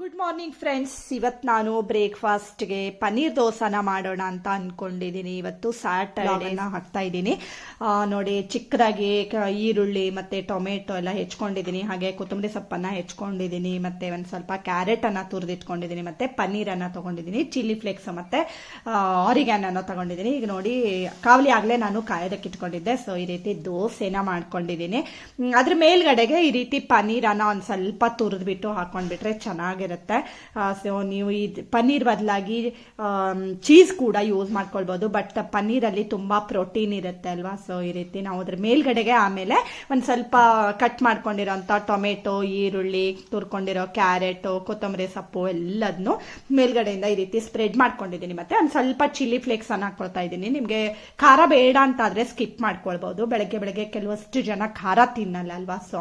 Good morning friends ಇವತ್ತು ನಾನು ಬ್ರೇಕ್ಫಾಸ್ಟ್ಗೆ ಪನ್ನೀರ್ ದೋಸೆನ ಮಾಡೋಣ ಅಂತ ಅನ್ಕೊಂಡಿದೀನಿ ಇವತ್ತು ಸ್ಯಾಟರ್ಡೇನ ಹಾಕ್ತಾ ಇದ್ದೀನಿ. ನೋಡಿ ಚಿಕ್ಕದಾಗಿ ಈರುಳ್ಳಿ ಮತ್ತೆ ಟೊಮೆಟೊ ಎಲ್ಲ ಹೆಚ್ಕೊಂಡಿದ್ದೀನಿ. ಹಾಗೆ ಕೊತ್ತಂಬರಿ ಸೊಪ್ಪನ್ನ ಹೆಚ್ಕೊಂಡಿದ್ದೀನಿ. ಮತ್ತೆ ಒಂದು ಸ್ವಲ್ಪ ಕ್ಯಾರೆಟ್ ಅನ್ನ ತುರಿದಿಟ್ಕೊಂಡಿದ್ದೀನಿ. ಮತ್ತೆ ಪನ್ನೀರನ್ನು ತಗೊಂಡಿದ್ದೀನಿ. ಚಿಲ್ಲಿ ಫ್ಲೇಕ್ಸ್ ಮತ್ತೆ ಆರಿಗ್ಯಾನ್ ಅನ್ನ ತಗೊಂಡಿದ್ದೀನಿ. ಈಗ ನೋಡಿ ಕಾವಲಿ ಆಗಲೇ ನಾನು ಕಾಯೋದಕ್ಕೆ ಇಟ್ಕೊಂಡಿದ್ದೆ. ಸೊ ಈ ರೀತಿ ದೋಸೆನ ಮಾಡ್ಕೊಂಡಿದ್ದೀನಿ. ಅದ್ರ ಮೇಲ್ಗಡೆಗೆ ಈ ರೀತಿ ಪನ್ನೀರನ್ನು ಒಂದು ಸ್ವಲ್ಪ ತುರಿದ್ಬಿಟ್ಟು ಹಾಕೊಂಡ್ಬಿಟ್ರೆ ಚೆನ್ನಾಗಿರುತ್ತೆ ಸೊ ನೀವು ಈ ಪನ್ನೀರ್ ಬದಲಾಗಿ ಚೀಸ್ ಕೂಡ ಯೂಸ್ ಮಾಡ್ಕೊಳ್ಬೋದು ಬಟ್ ಪನ್ನೀರಲ್ಲಿ ತುಂಬಾ ಪ್ರೋಟೀನ್ ಇರುತ್ತೆ ಅಲ್ವಾ? ಸೊ ಈ ರೀತಿ ನಾವು ಅದ್ರ ಮೇಲ್ಗಡೆಗೆ ಆಮೇಲೆ ಒಂದು ಸ್ವಲ್ಪ ಕಟ್ ಮಾಡ್ಕೊಂಡಿರೋಂಥ ಟೊಮೆಟೊ, ಈರುಳ್ಳಿ, ತುರ್ಕೊಂಡಿರೋ ಕ್ಯಾರೆಟ್, ಕೊತ್ತಂಬರಿ ಸೊಪ್ಪು ಎಲ್ಲದನ್ನು ಮೇಲ್ಗಡೆಯಿಂದ ಈ ರೀತಿ ಸ್ಪ್ರೆಡ್ ಮಾಡ್ಕೊಂಡಿದ್ದೀನಿ. ಮತ್ತೆ ಒಂದು ಸ್ವಲ್ಪ ಚಿಲ್ಲಿ ಫ್ಲೇಕ್ಸ್ ಅನ್ನ ಹಾಕೊಳ್ತಾ ಇದ್ದೀನಿ. ನಿಮಗೆ ಖಾರ ಬೇಡ ಅಂತಾದ್ರೆ ಸ್ಕಿಪ್ ಮಾಡ್ಕೊಳ್ಬೋದು. ಬೆಳಗ್ಗೆ ಬೆಳಗ್ಗೆ ಕೆಲವಷ್ಟು ಜನ ಖಾರ ತಿನ್ನಲ್ಲ ಅಲ್ವಾ? ಸೊ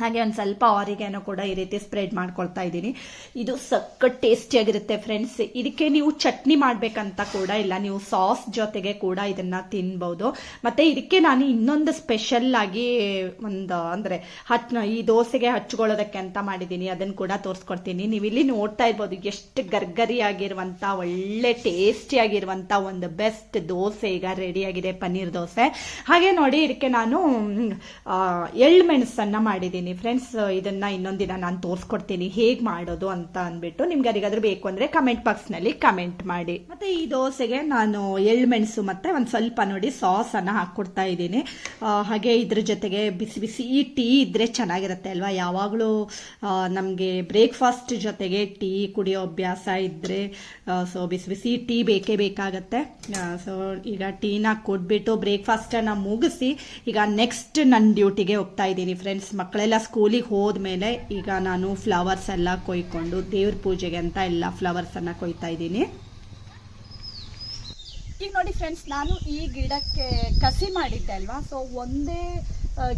ಹಾಗೆ ಒಂದು ಸ್ವಲ್ಪ ಆರಿಗೆನೋ ಕೂಡ ಈ ರೀತಿ ಸ್ಪ್ರೆಡ್ ಮಾಡ್ಕೊಳ್ತಾ ಇದ್ದೀನಿ. ಇದು ಸಖತ್ ಟೇಸ್ಟಿಯಾಗಿರುತ್ತೆ ಫ್ರೆಂಡ್ಸ್ ಇದಕ್ಕೆ ನೀವು ಚಟ್ನಿ ಮಾಡ್ಬೇಕಂತ ಕೂಡ ಇಲ್ಲ ನೀವು ಸಾಸ್ ಜೊತೆಗೆ ಕೂಡ ಇದನ್ನ ತಿನ್ಬಹುದು ಮತ್ತೆ ಇದಕ್ಕೆ ನಾನು ಇನ್ನೊಂದು ಸ್ಪೆಷಲ್ ಆಗಿ ಒಂದು ಅಂದ್ರೆ ಹಚ್ ಈ ದೋಸೆಗೆ ಹಚ್ಕೊಳ್ಳೋದಕ್ಕೆ ಅಂತ ಮಾಡಿದ್ದೀನಿ. ಅದನ್ನ ಕೂಡ ತೋರಿಸ್ಕೊಡ್ತೀನಿ. ನೀವು ಇಲ್ಲಿ ನೋಡ್ತಾ ಇರ್ಬೋದು ಎಷ್ಟು ಗರ್ಗರಿ ಆಗಿರುವಂತ ಒಳ್ಳೆ ಟೇಸ್ಟಿ ಆಗಿರುವಂತ ಒಂದು ಬೆಸ್ಟ್ ದೋಸೆ ಈಗ ರೆಡಿ ಆಗಿದೆ ಪನ್ನೀರ್ ದೋಸೆ. ಹಾಗೆ ನೋಡಿ ಇದಕ್ಕೆ ನಾನು ಮ್, ಆ, ಮಾಡಿದ್ದೀನಿ ಫ್ರೆಂಡ್ಸ್ ಇದನ್ನ ಇನ್ನೊಂದಿನ ನಾನು ತೋರಿಸ್ಕೊಡ್ತೀನಿ. ಹೇಗೆ ಮಾಡೋದು ಅಂತ ಅಂದ್ಬಿಟ್ಟು ನಿಮ್ಗೆ ಯಾರಿಗಾದ್ರೂ ಬೇಕು ಅಂದ್ರೆ ಕಮೆಂಟ್ ಬಾಕ್ಸ್ನಲ್ಲಿ ಕಮೆಂಟ್ ಮಾಡಿ. ಮತ್ತೆ ಈ ದೋಸೆಗೆ ನಾನು ಎಳ್ಳು ಮೆಣಸು ಮತ್ತೆ ಒಂದ್ ಸ್ವಲ್ಪ ನೋಡಿ ಸಾಸ್ ಅನ್ನ ಹಾಕೊಡ್ತಾ ಇದ್ದೀನಿ. ಹಾಗೆ ಇದ್ರ ಜೊತೆಗೆ ಬಿಸಿ ಬಿಸಿ ಈ ಟೀ ಇದ್ರೆ ಚೆನ್ನಾಗಿರುತ್ತೆ ಅಲ್ವಾ? ಯಾವಾಗಲೂ ನಮಗೆ ಬ್ರೇಕ್ಫಾಸ್ಟ್ ಜೊತೆಗೆ ಟೀ ಕುಡಿಯೋ ಅಭ್ಯಾಸ ಇದ್ರೆ ಸೊ ಬಿಸಿ ಬಿಸಿ ಟೀ ಬೇಕೇ ಬೇಕಾಗತ್ತೆ. ಸೊ ಈಗ ಟೀನ ಕೊಟ್ಬಿಟ್ಟು ಬ್ರೇಕ್ಫಾಸ್ಟನ್ನು ಮುಗಿಸಿ ಈಗ ನೆಕ್ಸ್ಟ್ ನನ್ನ ಡ್ಯೂಟಿಗೆ ಹೋಗ್ತಾ ಇದ್ದೀನಿ. ಫ್ರೆಂಡ್ಸ್ ಮಕ್ಕಳೆಲ್ಲ ಸ್ಕೂಲಿಗೆ ಹೋದ್ಮೇಲೆ ಈಗ ನಾನು ಫ್ಲವರ್ಸ್ ಎಲ್ಲ ಕೊಯ್ಕೊಂಡು ದೇವ್ರ ಪೂಜೆಗೆ ಅಂತ ಎಲ್ಲ ಫ್ಲವರ್ಸನ್ನು ಕೊಯ್ತಾ ಇದ್ದೀನಿ. ಈಗ ನೋಡಿ ಫ್ರೆಂಡ್ಸ್ ನಾನು ಈ ಗಿಡಕ್ಕೆ ಕಸಿ ಮಾಡಿದ್ದೆ ಅಲ್ವಾ? ಸೊ ಒಂದೇ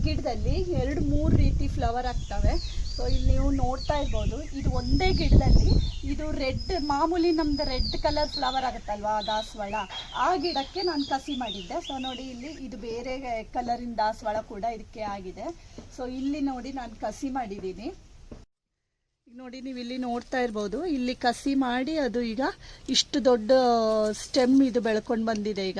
ಗಿಡದಲ್ಲಿ ಎರಡು, ಮೂರು ರೀತಿ ಫ್ಲವರ್ ಆಗ್ತವೆ. ಸೊ ಇಲ್ಲಿ ನೀವು ನೋಡ್ತಾ ಇರ್ಬೋದು, ಇದು ಒಂದೇ ಗಿಡದಲ್ಲಿ, ಇದು ರೆಡ್, ಮಾಮೂಲಿ ನಮ್ದು ರೆಡ್ ಕಲರ್ ಫ್ಲವರ್ ಆಗುತ್ತಲ್ವಾ, ದಾಸವಾಳ. ಆ ಗಿಡಕ್ಕೆ ನಾನು ಕಸಿ ಮಾಡಿದ್ದೆ. ಸೊ ನೋಡಿ ಇಲ್ಲಿ ಇದು ಬೇರೆ ಕಲರಿನ ದಾಸವಾಳ ಕೂಡ ಇದಕ್ಕೆ ಆಗಿದೆ. ಸೊ ಇಲ್ಲಿ ನೋಡಿ ನಾನು ಕಸಿ ಮಾಡಿದ್ದೀನಿ. ನೋಡಿ ನೀವು ಇಲ್ಲಿ ನೋಡ್ತಾ ಇರ್ಬೋದು, ಇಲ್ಲಿ ಕಸಿ ಮಾಡಿ ಅದು ಈಗ ಇಷ್ಟು ದೊಡ್ಡ ಸ್ಟೆಮ್ ಇದು ಬೆಳ್ಕೊಂಡು ಬಂದಿದೆ ಈಗ.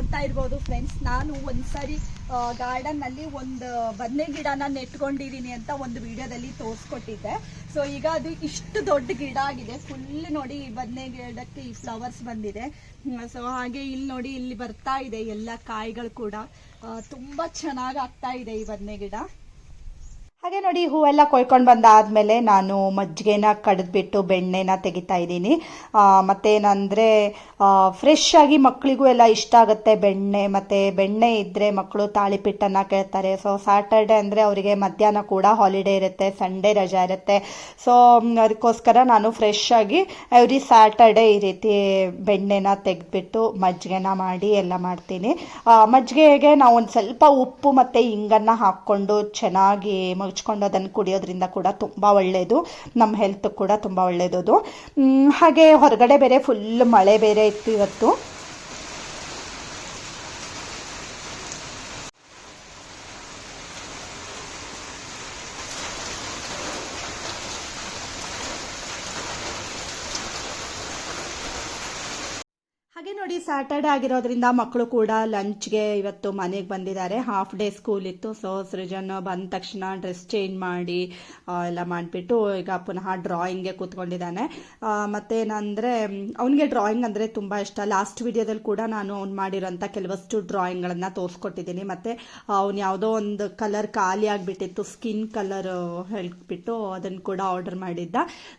ನೋಡ್ತಾ ಇರ್ಬೋದು ಫ್ರೆಂಡ್ಸ್ ನಾನು ಒಂದ್ಸರಿ ಗಾರ್ಡನ್ನಲ್ಲಿ ಒಂದು ಬದನೆ ಗಿಡನ ನೆಟ್ಕೊಂಡಿದೀನಿ ಅಂತ ಒಂದು ವಿಡಿಯೋದಲ್ಲಿ ತೋರಿಸ್ಕೊಟ್ಟಿದ್ದೆ. ಸೊ ಈಗ ಅದು ಇಷ್ಟು ದೊಡ್ಡ ಗಿಡ ಆಗಿದೆ. ಫುಲ್ ನೋಡಿ ಈ ಬದನೆ ಗಿಡಕ್ಕೆ ಈ ಫ್ಲವರ್ಸ್ ಬಂದಿದೆ. ಸೊ ಹಾಗೆ ಇಲ್ಲಿ ನೋಡಿ ಇಲ್ಲಿ ಬರ್ತಾ ಇದೆ ಎಲ್ಲ ಕಾಯಿಗಳು ಕೂಡ. ತುಂಬಾ ಚೆನ್ನಾಗಿ ಆಗ್ತಾ ಇದೆ ಈ ಬದನೆ ಗಿಡ. ಹಾಗೆ ನೋಡಿ, ಹೂವೆಲ್ಲ ಕೊಯ್ಕೊಂಡು ಬಂದಾದಮೇಲೆ ನಾನು ಮಜ್ಜಿಗೆನ ಕಡಿದ್ಬಿಟ್ಟು ಬೆಣ್ಣೆನ ತೆಗಿತಾ ಇದ್ದೀನಿ. ಮತ್ತೇನಂದರೆ ಫ್ರೆಶ್ ಆಗಿ ಮಕ್ಕಳಿಗೂ ಎಲ್ಲ ಇಷ್ಟ ಆಗುತ್ತೆ ಬೆಣ್ಣೆ. ಮತ್ತು ಬೆಣ್ಣೆ ಇದ್ದರೆ ಮಕ್ಕಳು ತಾಳಿಪಿಟ್ಟನ್ನು ಕೇಳ್ತಾರೆ. ಸೊ ಸ್ಯಾಟರ್ಡೆ ಅಂದರೆ ಅವರಿಗೆ ಮಧ್ಯಾಹ್ನ ಕೂಡ ಹಾಲಿಡೇ ಇರುತ್ತೆ ಸಂಡೇ ರಜಾ ಇರುತ್ತೆ. ಸೊ ಅದಕ್ಕೋಸ್ಕರ ನಾನು ಫ್ರೆಶ್ ಆಗಿ ಎವ್ರಿ ಸ್ಯಾಟರ್ಡೆ ಈ ರೀತಿ ಬೆಣ್ಣೆನ ತೆಗೆದ್ಬಿಟ್ಟು ಮಜ್ಜಿಗೆನ ಮಾಡಿ ಎಲ್ಲ ಮಾಡ್ತೀನಿ. ಮಜ್ಜಿಗೆಗೆ ನಾವು ಒಂದು ಸ್ವಲ್ಪ ಉಪ್ಪು ಮತ್ತು ಹಿಂಗನ್ನು ಹಾಕ್ಕೊಂಡು ಚೆನ್ನಾಗಿ ಮುಚ್ಕೊಂಡು ಅದನ್ನು ಕುಡಿಯೋದ್ರಿಂದ ಕೂಡ ತುಂಬ ಒಳ್ಳೆಯದು ನಮ್ಮ ಹೆಲ್ತ್ ಕೂಡ ತುಂಬ ಒಳ್ಳೆಯದು ಹಾಗೆ ಹೊರಗಡೆ ಬೇರೆ ಫುಲ್ ಮಳೆ ಬೇರೆ ಇತ್ತು ಇವತ್ತು ಹಾಗೆ ನೋಡಿ ಸ್ಯಾಟರ್ಡೆ ಆಗಿರೋದ್ರಿಂದ ಮಕ್ಕಳು ಕೂಡ ಲಂಚ್ಗೆ ಇವತ್ತು ಮನೆಗೆ ಬಂದಿದ್ದಾರೆ. ಹಾಫ್ ಡೇ ಸ್ಕೂಲ್ ಇತ್ತು. ಸೊ ಸೃಜನ್ ಬಂದ ತಕ್ಷಣ ಡ್ರೆಸ್ ಚೇಂಜ್ ಮಾಡಿ ಎಲ್ಲ ಮಾಡಿಬಿಟ್ಟು ಈಗ ಪುನಃ ಡ್ರಾಯಿಂಗ್ಗೆ ಕೂತ್ಕೊಂಡಿದ್ದಾನೆ. ಮತ್ತೇನಂದ್ರೆ ಅವನಿಗೆ ಡ್ರಾಯಿಂಗ್ ಅಂದರೆ ತುಂಬ ಇಷ್ಟ. ಲಾಸ್ಟ್ ವಿಡಿಯೋದಲ್ಲಿ ಕೂಡ ನಾನು ಅವ್ನು ಮಾಡಿರೋಂಥ ಕೆಲವಷ್ಟು ಡ್ರಾಯಿಂಗ್ಗಳನ್ನು ತೋರಿಸ್ಕೊಟ್ಟಿದ್ದೀನಿ. ಮತ್ತು ಅವ್ನು ಯಾವುದೋ ಒಂದು ಕಲರ್ ಖಾಲಿ ಆಗಿಬಿಟ್ಟಿತ್ತು. ಸ್ಕಿನ್ ಕಲರ್ ಹೇಳ್ಬಿಟ್ಟು ಅದನ್ನು ಕೂಡ ಆರ್ಡರ್ ಮಾಡಿದ್ದ.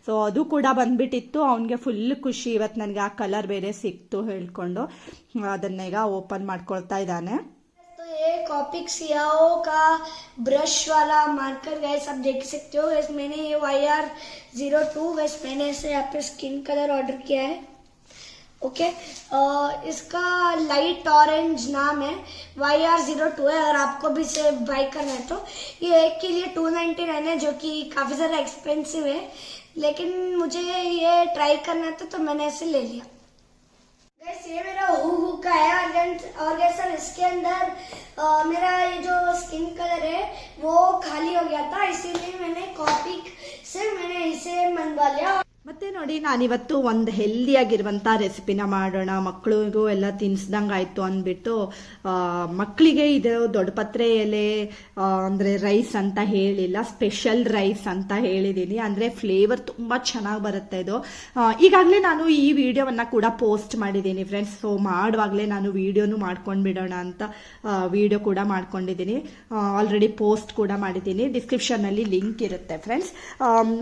ಸೊ ಅದು ಕೂಡ ಬಂದ್ಬಿಟ್ಟಿತ್ತು. ಅವನಿಗೆ ಫುಲ್ ಖುಷಿ. ಇವತ್ತು ನನಗೆ ಆ ಕಲರ್ ಬೇರೆ ಸಿಕ್ತು ಹೇಳ್ಕೊಂಡು ಅದನ್ನ ಈಗ ಓಪನ್ ಮಾಡ್ಕೊಳ್ತಾ ಇದ್ದಾನೆ तो एक कॉपिक सियाओ का ब्रश वाला मार्कर गैस आप देख सकते हो गैस मैंने ये Y R zero two gas मैंने इसे यहाँ पे स्किन कलर ऑर्डर किया है ओके अ, इसका लाइट ऑरेंज नाम है वाई आर जीरो टू है अगर आपको भी इसे बाई करना है तो ये एक के लिए टू नाइन्टी नाइन है जो कि काफ़ी ज़्यादा एक्सपेंसिव है लेकिन मुझे ये ट्राई करना था तो मैंने इसे ले लिया ये मेरा का है और इसके अंदर आ, मेरा ये जो स्किन कलर है वो खाली हो गया था इसीलिए मैंने कॉपी से मैंने इसे मनवा लिया। ಮತ್ತೆ ನೋಡಿ ನಾನಿವತ್ತು ಒಂದು ಹೆಲ್ದಿಯಾಗಿರುವಂಥ ರೆಸಿಪಿನ ಮಾಡೋಣ. ಮಕ್ಕಳಿಗೂ ಎಲ್ಲ ತಿನ್ಸ್ದಂಗಾಯ್ತು ಅಂದ್ಬಿಟ್ಟು ಆ, ಮಕ್ಕಳಿಗೆ ಇದು ದೊಡ್ಡ ಪತ್ರೆ ಎಲೆ ಅಂದರೆ ರೈಸ್ ಅಂತ ಹೇಳಿಲ್ಲ ಸ್ಪೆಷಲ್ ರೈಸ್ ಅಂತ ಹೇಳಿದ್ದೀನಿ ಅಂದರೆ ಫ್ಲೇವರ್ ತುಂಬ ಚೆನ್ನಾಗಿ ಬರುತ್ತೆ ಇದು. ಈಗಾಗಲೇ ನಾನು ಈ ವಿಡಿಯೋವನ್ನು ಕೂಡ ಪೋಸ್ಟ್ ಮಾಡಿದ್ದೀನಿ ಫ್ರೆಂಡ್ಸ್ ಸೊ ಮಾಡುವಾಗಲೇ ನಾನು ವಿಡಿಯೋನು ಮಾಡ್ಕೊಂಡು ಬಿಡೋಣ ಅಂತ ವಿಡಿಯೋ ಕೂಡ ಮಾಡ್ಕೊಂಡಿದ್ದೀನಿ ಆಲ್ರೆಡಿ ಪೋಸ್ಟ್ ಕೂಡ ಮಾಡಿದ್ದೀನಿ ಡಿಸ್ಕ್ರಿಪ್ಷನ್ನಲ್ಲಿ ಲಿಂಕ್ ಇರುತ್ತೆ ಫ್ರೆಂಡ್ಸ್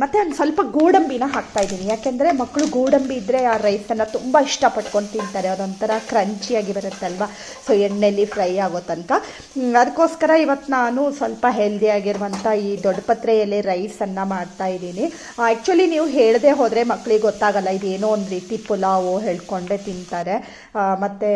ಮತ್ತು ಒಂದು ಸ್ವಲ್ಪ ಗೋಡಂಬಿನ ಹಾಕ್ತಾ ಇದ್ದೀನಿ. ಯಾಕೆಂದರೆ ಮಕ್ಕಳು ಗೋಡಂಬಿ ಇದ್ದರೆ ಆ ರೈಸನ್ನು ತುಂಬ ಇಷ್ಟಪಟ್ಕೊಂಡು ತಿಂತಾರೆ. ಅದೊಂಥರ ಕ್ರಂಚಿಯಾಗಿ ಬರುತ್ತಲ್ವ? ಸೊ ಎಣ್ಣೆಯಲ್ಲಿ ಫ್ರೈ ಆಗೋ ತನಕ. ಅದಕ್ಕೋಸ್ಕರ ಇವತ್ತು ನಾನು ಸ್ವಲ್ಪ ಹೆಲ್ದಿಯಾಗಿರುವಂಥ ಈ ದೊಡ್ಡ ಪತ್ರೆ ಎಲೆ ರೈಸನ್ನು ಮಾಡ್ತಾ ಇದ್ದೀನಿ. ಆ್ಯಕ್ಚುಲಿ ನೀವು ಹೇಳದೆ ಹೋದರೆ ಮಕ್ಕಳಿಗೆ ಗೊತ್ತಾಗಲ್ಲ. ಇದೇನೋ ಒಂದು ರೀತಿ ಪುಲಾವು ಹೇಳ್ಕೊಂಡೇ ತಿಂತಾರೆ. ಮತ್ತೆ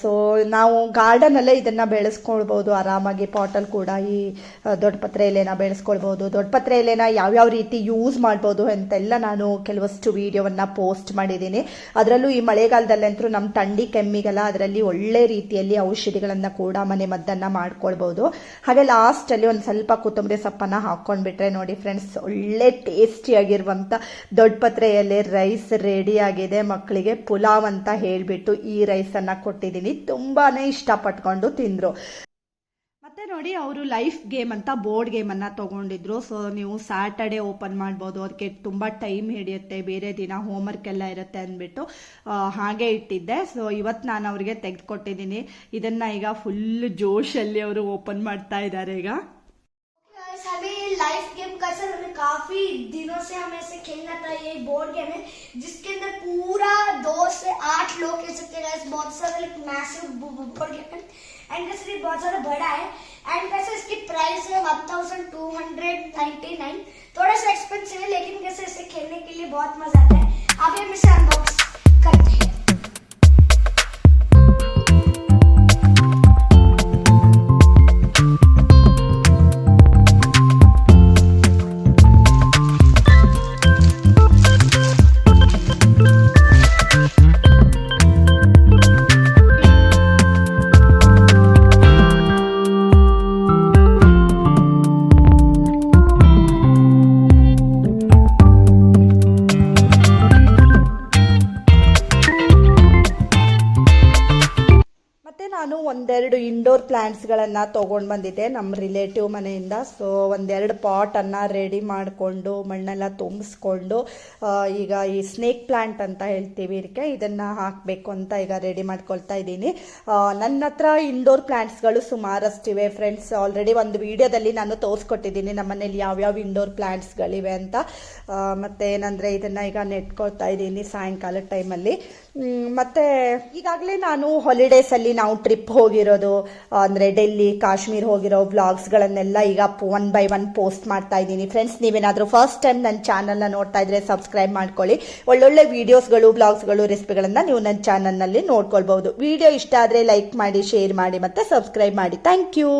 ಸೊ ನಾವು ಗಾರ್ಡನಲ್ಲೇ ಇದನ್ನು ಬೆಳೆಸ್ಕೊಳ್ಬೋದು. ಆರಾಮಾಗಿ ಪಾಟಲ್ಲಿ ಕೂಡ ಈ ಆ, ದೊಡ್ಡ ಪತ್ರೆ ಎಲೆನ ಬೆಳೆಸ್ಕೊಳ್ಬೋದು. ದೊಡ್ಡ ಪತ್ರೆ ಎಲೆನ ಯಾವ್ಯಾವ ರೀತಿ ಯೂಸ್ ಮಾಡ್ಬೋದು ಅಂತೆಲ್ಲ ನಾನು ಕೆಲವಷ್ಟು ವೀಡಿಯೋವನ್ನು ಪೋಸ್ಟ್ ಮಾಡಿದ್ದೀನಿ. ಅದರಲ್ಲೂ ಈ ಮಳೆಗಾಲದಲ್ಲಂತೂ ನಮ್ಮ ತಂಡಿ ಕೆಮ್ಮಿಗೆಲ್ಲ ಅದರಲ್ಲಿ ಒಳ್ಳೆ ರೀತಿಯಲ್ಲಿ ಔಷಧಿಗಳನ್ನು ಕೂಡ ಮನೆ ಮದ್ದನ್ನು ಮಾಡ್ಕೊಳ್ಬೋದು. ಹಾಗೆ ಲಾಸ್ಟಲ್ಲಿ ಒಂದು ಸ್ವಲ್ಪ ಕೊತ್ತಂಬರಿ ಸೊಪ್ಪನ್ನು ಹಾಕ್ಕೊಂಡ್ಬಿಟ್ರೆ ನೋಡಿ ಫ್ರೆಂಡ್ಸ್ ಒಳ್ಳೆ ಟೇಸ್ಟಿಯಾಗಿರುವಂಥ ದೊಡ್ಡ ಪತ್ರೆಯಲ್ಲಿ ರೈಸ್ ರೆಡಿಯಾಗಿದೆ ಮಕ್ಕಳಿಗೆ ಪುಲಾವ್ ಅಂತ ಹೇಳಿಬಿಟ್ಟು ಈ ರೈಸನ್ನು ಕೊಟ್ಟಿದ್ದೀನಿ. ತುಂಬಾ ಇಷ್ಟಪಟ್ಕೊಂಡು ತಿಂದ್ರು. ಮತ್ತೆ ನೋಡಿ ಅವರು ಲೈಫ್ ಗೇಮ್ ಅಂತ ಬೋರ್ಡ್ ಗೇಮ್ ಅನ್ನು ತಗೊಂಡಿದ್ರು. ಸೊ ನೀವು ಸ್ಯಾಟರ್ಡೆ ಓಪನ್ ಮಾಡ್ಬೋದು. ಅದಕ್ಕೆ ತುಂಬ ಟೈಮ್ ಹಿಡಿಯುತ್ತೆ. ಬೇರೆ ದಿನ ಹೋಮ್ ವರ್ಕ್ ಎಲ್ಲ ಇರುತ್ತೆ ಅಂದ್ಬಿಟ್ಟು ಹಾಗೆ ಇಟ್ಟಿದ್ದೆ. ಸೊ ಇವತ್ತು ನಾನು ಅವ್ರಿಗೆ ತೆಗೆದುಕೊಟ್ಟಿದ್ದೀನಿ. ಇದನ್ನ ಈಗ ಫುಲ್ ಜೋಶಲ್ಲಿ ಅವರು ಓಪನ್ ಮಾಡ್ತಾ ಇದ್ದಾರೆ ಈಗ. लाइफ गेम का सर हमें काफ़ी दिनों से हमें इसे खेलना था, ये बोर्ड गेम है, जिसके अंदर पूरा दो से आठ लोग खेल सकते हैं बहुत सारा लाइक मैसिव बोर्ड गेम है. एंड कैसे बहुत ज़्यादा बड़ा है. एंड कैसे इसकी प्राइस है one thousand two hundred ninety nine थोड़ा सा एक्सपेंसिव है, लेकिन कैसे इसे खेलने के लिए बहुत मज़ा आता है. अभी हम ನಾನು ಒಂದೆರಡು ಇಂಡೋರ್ ಪ್ಲ್ಯಾಂಟ್ಸ್ಗಳನ್ನು ತೊಗೊಂಡು ಬಂದಿದ್ದೆ. ನಮ್ಮ ರಿಲೇಟಿವ್ ಮನೆಯಿಂದ. ಸೊ ಒಂದೆರಡು ಪಾಟನ್ನು ರೆಡಿ ಮಾಡಿಕೊಂಡು, ಮಣ್ಣೆಲ್ಲ ತುಂಬಿಸ್ಕೊಂಡು ಈಗ ಈ ಸ್ನೇಕ್ ಪ್ಲ್ಯಾಂಟ್ ಅಂತ ಹೇಳ್ತೀವಿ ಇದಕ್ಕೆ. ಇದನ್ನು ಹಾಕಬೇಕು ಅಂತ ಈಗ ರೆಡಿ ಮಾಡ್ಕೊಳ್ತಾ ಇದ್ದೀನಿ. ನನ್ನ ಹತ್ರ ಇಂಡೋರ್ ಪ್ಲ್ಯಾಂಟ್ಸ್ಗಳು ಸುಮಾರಷ್ಟಿವೆ. ಫ್ರೆಂಡ್ಸ್ ಆಲ್ರೆಡಿ ಒಂದು ವಿಡಿಯೋದಲ್ಲಿ ನಾನು ತೋರಿಸ್ಕೊಟ್ಟಿದ್ದೀನಿ ನಮ್ಮ ಮನೇಲಿ ಯಾವ್ಯಾವ ಇಂಡೋರ್ ಪ್ಲ್ಯಾಂಟ್ಸ್ಗಳಿವೆ ಅಂತ. ಮತ್ತೆ ಏನಂದರೆ ಇದನ್ನು ಈಗ ನೆಟ್ಕೊಳ್ತಾ ಇದ್ದೀನಿ ಸಾಯಂಕಾಲದ ಟೈಮಲ್ಲಿ ಮತ್ತೆ ಈಗಾಗಲೇ ನಾನು ಹಾಲಿಡೇಸಲ್ಲಿ ನಾವು ಟ್ರಿಪ್ ಹೋಗಿರೋದು, ಅಂದರೆ ಡೆಲ್ಲಿ, ಕಾಶ್ಮೀರ್ ಹೋಗಿರೋ ವ್ಲಾಗ್ಸ್ಗಳನ್ನೆಲ್ಲ ಈಗ ಒನ್ ಬೈ ಒನ್ ಪೋಸ್ಟ್ ಮಾಡ್ತಾ ಇದ್ದೀನಿ. ಫ್ರೆಂಡ್ಸ್ ನೀವೇನಾದರೂ ಫಸ್ಟ್ ಟೈಮ್ ನನ್ನ ಚಾನಲ್ನ ನೋಡ್ತಾ ಇದ್ರೆ ಸಬ್ಸ್ಕ್ರೈಬ್ ಮಾಡ್ಕೊಳ್ಳಿ. ಒಳ್ಳೊಳ್ಳೆ ವೀಡಿಯೋಸ್ಗಳು ಬ್ಲಾಗ್ಸ್ಗಳು ರೆಸಿಪಿಗಳನ್ನು ನೀವು ನನ್ನ ಚಾನಲ್ನಲ್ಲಿ ನೋಡ್ಕೊಳ್ಬಹುದು. ವಿಡಿಯೋ ಇಷ್ಟ ಆದರೆ ಲೈಕ್ ಮಾಡಿ ಶೇರ್ ಮಾಡಿ ಮತ್ತು ಸಬ್ಸ್ಕ್ರೈಬ್ ಮಾಡಿ. Thank you